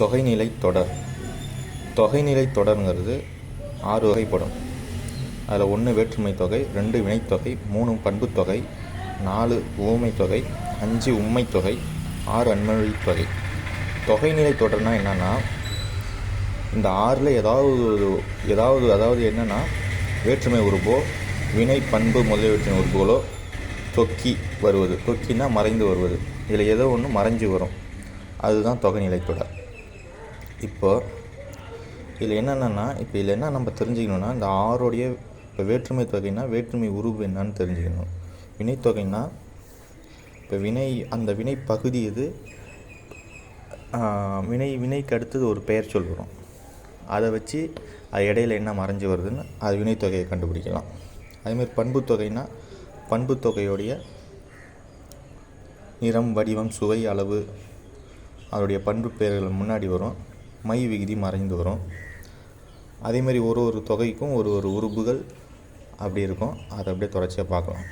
தொகைநிலை தொடர். தொகைநிலை தொடருங்கிறது ஆறு வகைப்படும். அதில் ஒன்று வேற்றுமை தொகை ரெண்டு வினைத்தொகை மூணு பண்புத்தொகை நாலு ஊமை தொகை அஞ்சு உண்மை தொகை ஆறு அன்மொழி தொகை. தொகைநிலை தொடர்னா என்னென்னா இந்த ஆறில் ஏதாவது ஒரு- ஏதாவது அதாவது என்னன்னா வேற்றுமை உறுப்போ வினை பண்பு முதலியவற்றின் உறுப்புகளோ தொக்கி வருவது. தொக்கினா மறைந்து வருவது. இதில் ஏதோ ஒன்று மறைஞ்சு வரும். அதுதான் தொகைநிலை தொடர். இப்போது இதில் என்னென்னா இப்போ இதில் என்ன நம்ம தெரிஞ்சுக்கணுன்னா இந்த ஆறுடைய இப்போ வேற்றுமை தொகைனா வேற்றுமை உருவு என்னன்னு தெரிஞ்சுக்கணும். வினைத்தொகைனா இப்போ வினை அந்த வினை பகுதி இது வினை வினைக்கு அடுத்தது ஒரு பெயர் சொல் வரும் அதை வச்சு அது இடையில என்ன மறைஞ்சு வருதுன்னு அது வினைத்தொகையை கண்டுபிடிக்கலாம். அதேமாதிரி பண்புத்தொகைனா பண்புத்தொகையுடைய நிறம் வடிவம் சுவை அளவு அதோடைய பண்பு பெயர்கள் முன்னாடி வரும். மை விகுதி மறைந்து வரும். அதேமாதிரி ஒரு ஒரு தொகைக்கும் ஒரு ஒரு உறுப்புகள் அப்படி இருக்கும். அதை அப்படியே தொடர்ச்சியாக பார்க்கலாம்.